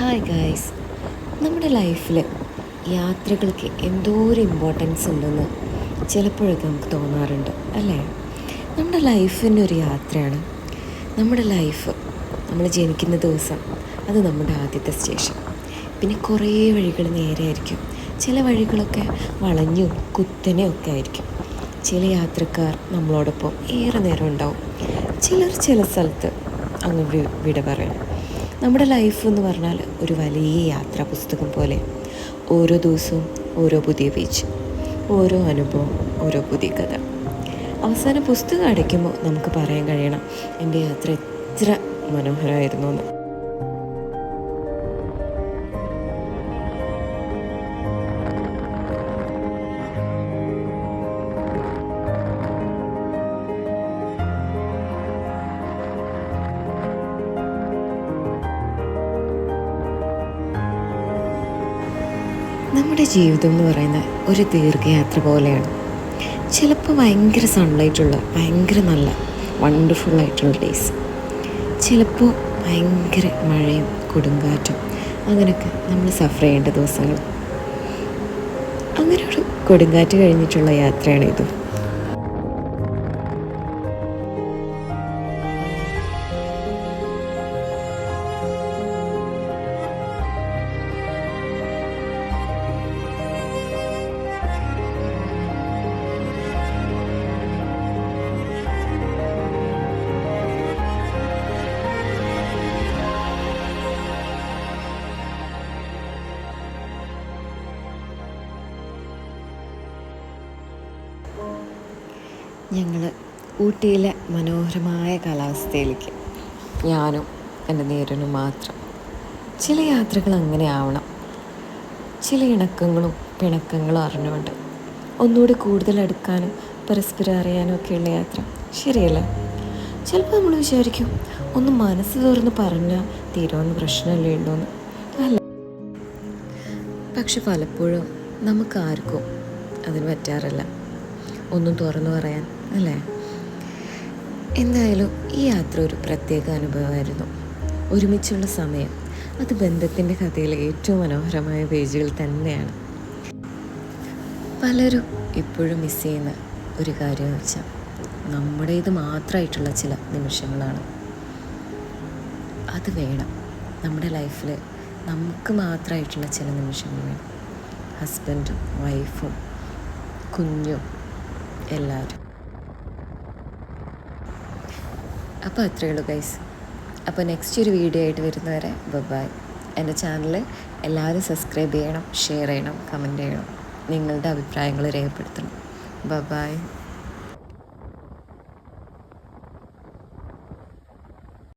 Hi guys നമ്മുടെ ലൈഫിൽ യാത്രകൾക്ക് എന്തോ ഒരു ഇമ്പോർട്ടൻസ് ഉണ്ടെന്ന് ചിലപ്പോഴൊക്കെ നമുക്ക് തോന്നാറുണ്ട് അല്ലേ? നമ്മുടെ ലൈഫിന്റെ ഒരു യാത്രയാണ്. നമ്മുടെ ലൈഫ് നമ്മൾ ജനിക്കുന്ന ദിവസം അത് നമ്മുടെ ആദ്യത്തെ സ്റ്റേഷൻ പിന്നെ കുറേ വഴികൾ നേരെ ആയിരിക്കും. ചില വഴികളൊക്കെ വളഞ്ഞും കുത്തനെയും ഒക്കെ ആയിരിക്കും. ചില യാത്രക്കാർ നമ്മളോടൊപ്പം ഏറെ നേരം ഉണ്ടാവും. ചിലർ ചില സ്ഥലത്ത് അങ്ങ് വിട പറയും. നമ്മുടെ ലൈഫ് എന്ന് പറഞ്ഞാൽ ഒരു വലിയ യാത്രാ പുസ്തകം പോലെ. ഓരോ ദിവസവും ഓരോ പുതിയ പേജ് ഓരോ അനുഭവം ഓരോ പുതിയ കഥ. അവസാന പുസ്തകം അടയ്ക്കുമ്പോൾ നമുക്ക് പറയാൻ കഴിയണം എന്റെ യാത്ര എത്ര മനോഹരമായിരുന്നു എന്ന്. നമ്മുടെ ജീവിതം എന്ന് പറയുന്ന ഒരു ദീർഘയാത്ര പോലെയാണ്. ചിലപ്പോൾ ഭയങ്കര സൺലൈറ്റുള്ള ഭയങ്കര നല്ല വണ്ടർഫുൾ ആയിട്ടുള്ള ഡേയ്സ് ചിലപ്പോൾ ഭയങ്കര മഴയും കൊടുങ്കാറ്റും. അങ്ങനെയൊക്കെ നമ്മൾ സഫർ ചെയ്യേണ്ട ദിവസങ്ങൾ. അങ്ങനെ ഒരു കൊടുങ്കാറ്റ് കഴിഞ്ഞിട്ടുള്ള യാത്രയാണ് ഞങ്ങൾ ഊട്ടിയിലെ മനോഹരമായ കാലാവസ്ഥയിലേക്ക്. ഞാനും എന്റെ നേരനും മാത്രം. ചില യാത്രകൾ അങ്ങനെ ആവണം. ചില ഇണക്കങ്ങളും പിണക്കങ്ങളും അറിഞ്ഞുകൊണ്ട് ഒന്നുകൂടി കൂടുതൽ അടുക്കാനും പരസ്പരം അറിയാനും ഒക്കെയുള്ള യാത്ര ശരിയല്ലേ. ചിലപ്പോൾ നമ്മൾ വിചാരിക്കും ഒന്ന് മനസ്സ് തുറന്ന് പറഞ്ഞാൽ തീരുമാനം പ്രശ്നമല്ലേ ഉണ്ടോയെന്ന് അല്ല. പക്ഷെ പലപ്പോഴും നമുക്ക് ആർക്കും അതിന് പറ്റാറില്ല. ഒന്നും തുറന്നു പറയാൻ അല്ലേ? എന്തായാലും ഈ യാത്ര ഒരു പ്രത്യേക അനുഭവമായിരുന്നു. ഒരുമിച്ചുള്ള സമയം അത് ബന്ധത്തിന്റെ കഥയിലെ ഏറ്റവും മനോഹരമായ പേജുകൾ തന്നെയാണ്. പലരും ഇപ്പോഴും മിസ് ചെയ്യുന്ന ഒരു കാര്യം വെച്ചാൽ നമ്മുടേത് മാത്രമായിട്ടുള്ള ചില നിമിഷങ്ങളാണ്. അത് വേണം. നമ്മുടെ ലൈഫിൽ നമുക്ക് മാത്രമായിട്ടുള്ള ചില നിമിഷങ്ങൾ വേണം. ഹസ്ബൻഡും വൈഫും കുഞ്ഞും എല്ലാവരും. അപ്പോൾ അത്രയേ ഉള്ളൂ ഗൈസ് അപ്പോൾ നെക്സ്റ്റ് ഒരു വീഡിയോ ആയിട്ട് വരുന്നവരെ ബബായ് എന്റെ ചാനൽ എല്ലാവരും സബ്സ്ക്രൈബ് ചെയ്യണം ഷെയർ ചെയ്യണം കമന്റ് ചെയ്യണം. നിങ്ങളുടെ അഭിപ്രായങ്ങൾ രേഖപ്പെടുത്തണം. ബബായ്